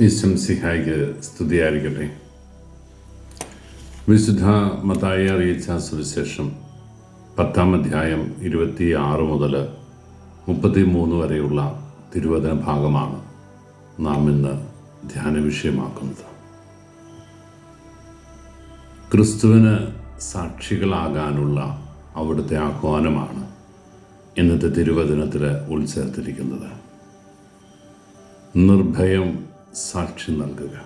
ഈശ്വം സിഹായിക്ക് സ്തുതിയായിരിക്കട്ടെ. വിശുദ്ധ മതായി അറിയിച്ച സുവിശേഷം പത്താം അധ്യായം ഇരുപത്തി ആറ് മുതൽ മുപ്പത്തി മൂന്ന് വരെയുള്ള തിരുവചന ഭാഗമാണ് നാം ഇന്ന് ധ്യാന വിഷയമാക്കുന്നത്. ക്രിസ്തുവിന് സാക്ഷികളാകാനുള്ള അവിടുത്തെ ആഹ്വാനമാണ് ഇന്നത്തെ തിരുവചനത്തിൽ ഉൾച്ചേർത്തിരിക്കുന്നത്. നിർഭയം സാക്ഷി നൽകുക.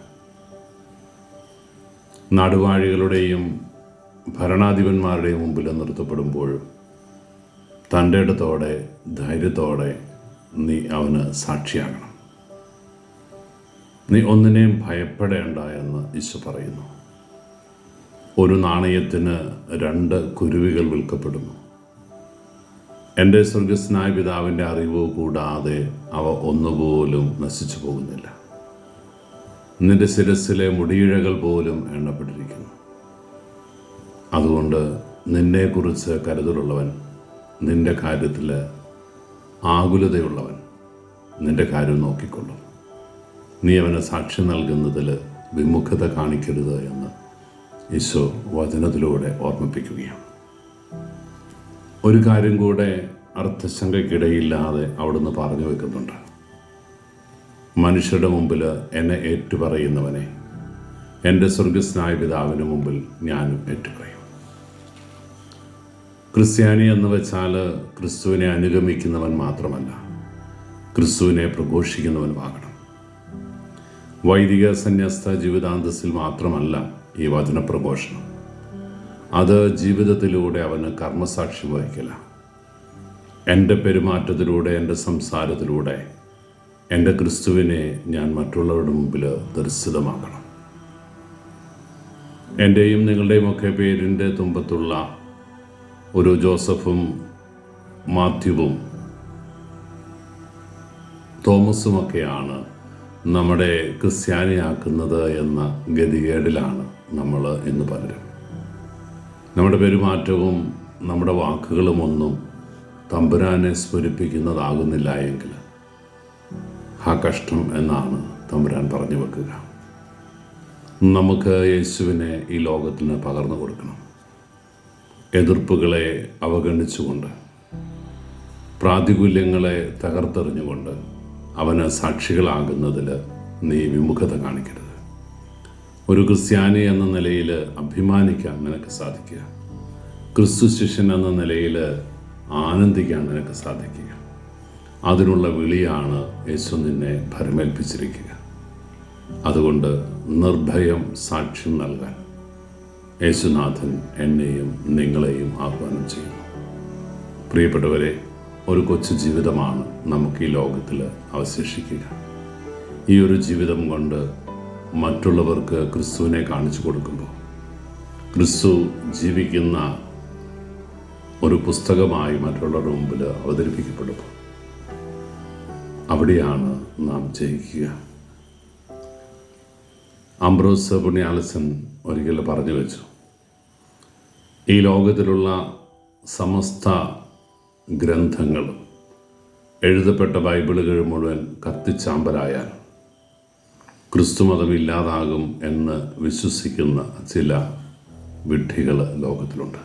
നാടുവാഴികളുടെയും ഭരണാധിപന്മാരുടെയും മുമ്പിൽ നിർത്തപ്പെടുമ്പോൾ തന്റെ ഇടത്തോടെ ധൈര്യത്തോടെ നീ അവന് സാക്ഷിയാകണം. നീ ഒന്നിനെയും ഭയപ്പെടേണ്ട എന്ന് ഈശോ പറയുന്നു. ഒരു നാണയത്തിന് രണ്ട് കുരുവികൾ വിൽക്കപ്പെടുന്നു. എന്റെ സ്വർഗസ്നായ പിതാവിന്റെ അറിവ് കൂടാതെ അവ ഒന്നുപോലും നശിച്ചു പോകുന്നില്ല. നിന്റെ ശിരസിലെ മുടിയിഴകൾ പോലും എണ്ണപ്പെട്ടിരിക്കുന്നു. അതുകൊണ്ട് നിന്നെക്കുറിച്ച് കരുതലുള്ളവൻ നിന്റെ കാര്യത്തിൽ ആകുലതയുള്ളവൻ നിന്റെ കാര്യം നോക്കിക്കൊള്ളും. നീ അവന് സാക്ഷി നൽകുന്നതിൽ വിമുഖത കാണിക്കരുത് എന്ന് ഈശോ വചനത്തിലൂടെ ഓർമ്മിപ്പിക്കുകയാണ്. ഒരു കാര്യം കൂടെ അർത്ഥശങ്കയ്ക്കിടയില്ലാതെ അവിടുന്ന് പറഞ്ഞു വെക്കുന്നുണ്ട്. മനുഷ്യരുടെ മുമ്പിൽ എന്നെ ഏറ്റുപറയുന്നവനെ. എന്റെ സ്വർഗസ്നായ പിതാവിന് മുമ്പിൽ ഞാനും ഏറ്റുപറയും. ക്രിസ്ത്യാനി എന്ന് വെച്ചാൽ ക്രിസ്തുവിനെ അനുഗമിക്കുന്നവൻ മാത്രമല്ല ക്രിസ്തുവിനെ പ്രഘോഷിക്കുന്നവനുമാകണം. വൈദിക സന്യസ്ത ജീവിതാന്തസ്സിൽ മാത്രമല്ല ഈ വചന പ്രഘോഷണം അത് ജീവിതത്തിലൂടെ അവന് കർമ്മസാക്ഷി വഹിക്കില്ല എന്റെ പെരുമാറ്റത്തിലൂടെ എന്റെ സംസാരത്തിലൂടെ എന്റെ ക്രിസ്തുവിനെ ഞാൻ മറ്റുള്ളവരുടെ മുമ്പിൽ ദർശിതമാക്കണം. എന്റെയും നിങ്ങളുടെയും ഒക്കെ പേരിന്റെ തുമ്പത്തുള്ള ഒരു ജോസഫും മാത്യുവും തോമസുമൊക്കെയാണ് നമ്മുടെ ക്രിസ്ത്യാനിയാക്കുന്നത് എന്ന ഗതികേടിലാണ് നമ്മൾ ഇന്ന് പലരും നമ്മുടെ പെരുമാറ്റവും നമ്മുടെ വാക്കുകളുമൊന്നും തമ്പുരാനെ സ്ഫുരിപ്പിക്കുന്നതാകുന്നില്ല എങ്കിൽ ആ കഷ്ടം എന്നാണ് തമ്പുരാൻ പറഞ്ഞു വെക്കുക. നമുക്ക് യേശുവിനെ ഈ ലോകത്തിന് പകർന്നു കൊടുക്കണം. എതിർപ്പുകളെ അവഗണിച്ചുകൊണ്ട് പ്രാതികൂല്യങ്ങളെ തകർത്തെറിഞ്ഞുകൊണ്ട് അവന് സാക്ഷികളാകുന്നതിൽ നീ വിമുഖത കാണിക്കരുത്. ഒരു ക്രിസ്ത്യാനി എന്ന നിലയിൽ അഭിമാനിക്കാൻ നിനക്ക് സാധിക്കുക. ക്രിസ്തു ശിഷ്യൻ എന്ന നിലയിൽ ആനന്ദിക്കാൻ നിനക്ക് സാധിക്കുക. അതിനുള്ള വിളിയാണ് യേശു നിന്നെ ഭരമേൽപ്പിച്ചിരിക്കുക. അതുകൊണ്ട് നിർഭയം സാക്ഷ്യം നൽകാൻ യേശുനാഥൻ എന്നെയും നിങ്ങളെയും ആഹ്വാനം ചെയ്യുന്നു. പ്രിയപ്പെട്ടവരെ ഒരു കൊച്ചു ജീവിതമാണ് നമുക്ക് ഈ ലോകത്തിൽ അവശേഷിക്കുക. ഈ ഒരു ജീവിതം കൊണ്ട് മറ്റുള്ളവർക്ക് ക്രിസ്തുവിനെ കാണിച്ചു കൊടുക്കുമ്പോൾ ക്രിസ്തു ജീവിക്കുന്ന ഒരു പുസ്തകമായി മറ്റുള്ളവരുടെ മുമ്പിൽ അവതരിപ്പിക്കപ്പെടുമ്പോൾ അവിടെയാണ് നാം ജയിക്കുക. അംബ്രോസ് പുണ്യാലസൻ ഒരിക്കൽ പറഞ്ഞു വെച്ചു. ഈ ലോകത്തിലുള്ള സമസ്ത ഗ്രന്ഥങ്ങളും എഴുതപ്പെട്ട ബൈബിളുകൾ മുഴുവൻ കത്തിച്ചാമ്പലായാൽ ക്രിസ്തുമതം ഇല്ലാതാകും എന്ന് വിശ്വസിക്കുന്ന ചില വിഡ്ഢികൾ ലോകത്തിലുണ്ട്.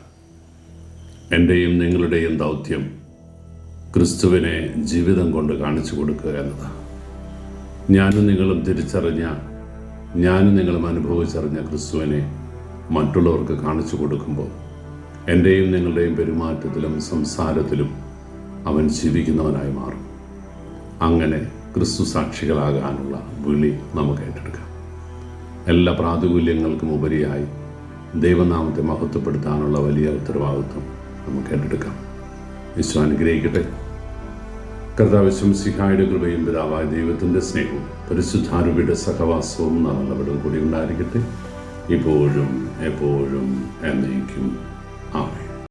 എന്റെയും നിങ്ങളുടെയും ദൗത്യം ക്രിസ്തുവിനെ ജീവിതം കൊണ്ട് കാണിച്ചു കൊടുക്കുക എന്നതാണ് ഞാനും നിങ്ങളും തിരിച്ചറിഞ്ഞ ഞാനും നിങ്ങളും അനുഭവിച്ചറിഞ്ഞ ക്രിസ്തുവിനെ മറ്റുള്ളവർക്ക് കാണിച്ചു കൊടുക്കുമ്പോൾ എന്റെയും നിങ്ങളുടെയും പെരുമാറ്റത്തിലും സംസാരത്തിലും അവൻ ജീവിക്കുന്നവനായി മാറും. അങ്ങനെ ക്രിസ്തു സാക്ഷികളാകാനുള്ള വിളി നമുക്ക് ഏറ്റെടുക്കാം. എല്ലാ പ്രാതികൂല്യങ്ങൾക്കും ഉപരിയായി ദൈവനാമത്തെ മഹത്വപ്പെടുത്താനുള്ള വലിയ ഉത്തരവാദിത്വം നമുക്ക് ഏറ്റെടുക്കാം. വിശ്വ അനുഗ്രഹിക്കട്ടെ. കർത്താവശ്യം സിഹായുടെ കൃപയും പിതാവായ ദൈവത്തിന്റെ സ്നേഹവും പരിശുദ്ധാരൂപിയുടെ സഹവാസവും നമ്മളവിടെ കൂടി ഉണ്ടായിരിക്കട്ടെ. ഇപ്പോഴും എപ്പോഴും എന്നേക്കും. ആമേൻ.